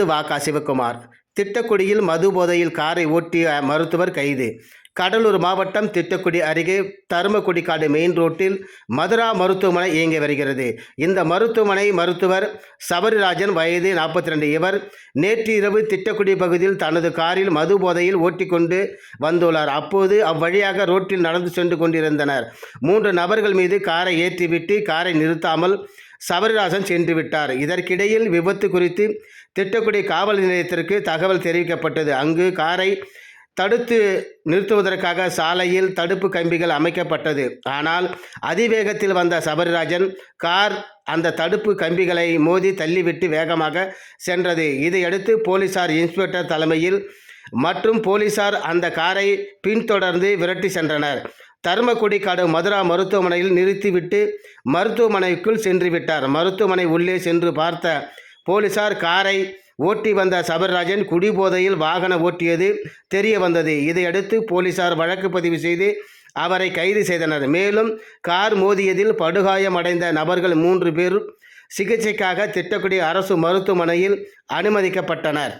வாசிப்பது வாக்கா சிவகுமார். திட்டக்குடியில் மது போதையில் காரை ஓட்டிய மருத்துவர் கைது. கடலூர் மாவட்டம் திட்டக்குடி அருகே தருமக்குடிக்காடு மெயின் ரோட்டில் மதுரா மருத்துவமனை இயங்கி வருகிறது. இந்த மருத்துவமனை மருத்துவர் சபரிராஜன் வயது நாற்பத்தி ரெண்டு இவர் நேற்று இரவு திட்டக்குடி பகுதியில் தனது காரில் மது போதையில் ஓட்டிக்கொண்டு வந்துள்ளார். அப்போது அவ்வழியாக ரோட்டில் நடந்து சென்று கொண்டிருந்தனர். மூன்று நபர்கள் மீது காரை ஏற்றிவிட்டு காரை நிறுத்தாமல் சபரிராஜன் சென்று விட்டார். இதற்கிடையில் விபத்து குறித்து திட்டக்குடி காவல் நிலையத்திற்கு தகவல் தெரிவிக்கப்பட்டது. அங்கு காரை தடுத்து நிறுத்துவதற்காக சாலையில் தடுப்பு கம்பிகள் அமைக்கப்பட்டது. ஆனால் அதிவேகத்தில் வந்த சபரிராஜன் கார் அந்த தடுப்பு கம்பிகளை மோதி தள்ளிவிட்டு வேகமாக சென்றது. இதையடுத்து போலீசார் இன்ஸ்பெக்டர் தலைமையில் மற்றும் போலீசார் அந்த காரை பின்தொடர்ந்து விரட்டி சென்றனர். தருமக்குடிக்காடு மதுரா மருத்துவமனையில் நிறுத்திவிட்டு மருத்துவமனைக்குள் சென்று விட்டார் மருத்துவமனை உள்ளே சென்று பார்த்த போலீசார் காரை ஓட்டி வந்த சபர்ராஜன் குடிபோதையில் வாகனம் ஓட்டியது தெரிய வந்தது. இதையடுத்து போலீசார் வழக்கு பதிவு செய்து அவரை கைது செய்தனர். மேலும் கார் மோதியதில் படுகாயமடைந்த நபர்கள் மூன்று பேர் சிகிச்சைக்காக திட்டக்குடி அரசு மருத்துவமனையில் அனுமதிக்கப்பட்டனர்.